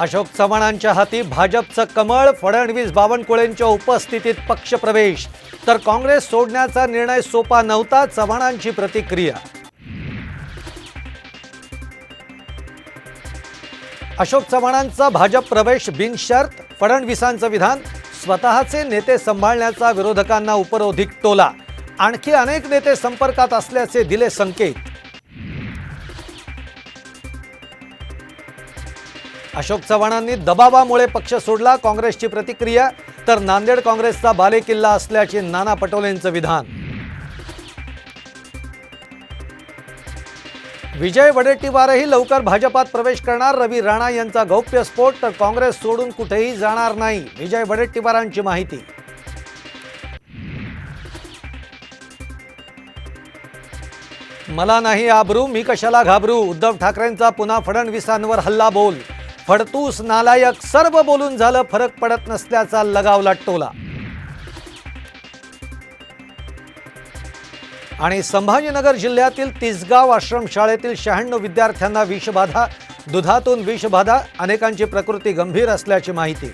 अशोक चव्हाणांच्या हाती भाजपचं कमळ फडणवीस बावनकुळेंच्या उपस्थितीत पक्षप्रवेश. तर काँग्रेस सोडण्याचा निर्णय सोपा नव्हता चव्हाणांची प्रतिक्रिया. अशोक चव्हाणांचा भाजप प्रवेश बिनशर्त फडणवीसांचं विधान स्वतःचे नेते सांभाळण्याचा विरोधकांना उपरोधिक टोला. आणखी अनेक नेते संपर्कात असल्याचे दिले संकेत. अशोक चव्हाणांनी दबावामुळे पक्ष सोडला काँग्रेसची प्रतिक्रिया तर नांदेड काँग्रेसचा बालेकिल्ला असल्याचे नाना पटोलेंचं विधान. विजय वडेट्टीवारही लवकर भाजपात प्रवेश करणार रवी राणा यांचा गौप्यस्फोट तर काँग्रेस सोडून कुठेही जाणार नाही विजय वडेट्टीवारांची माहिती. मला नाही आबरू मी कशाला घाबरू उद्धव ठाकरेंचा पुन्हा फडणवीसांवर हल्ला बोल. फडतूस नालायक सर्व बोलून झालं फरक पडत नसल्याचा लगाव लाटतोला. आणि संभाजीनगर जिल्ह्यातील तिसगाव आश्रमशाळेतील शहाण्णव विद्यार्थ्यांना विषबाधा दुधातून विषबाधा अनेकांची प्रकृती गंभीर असल्याची माहिती.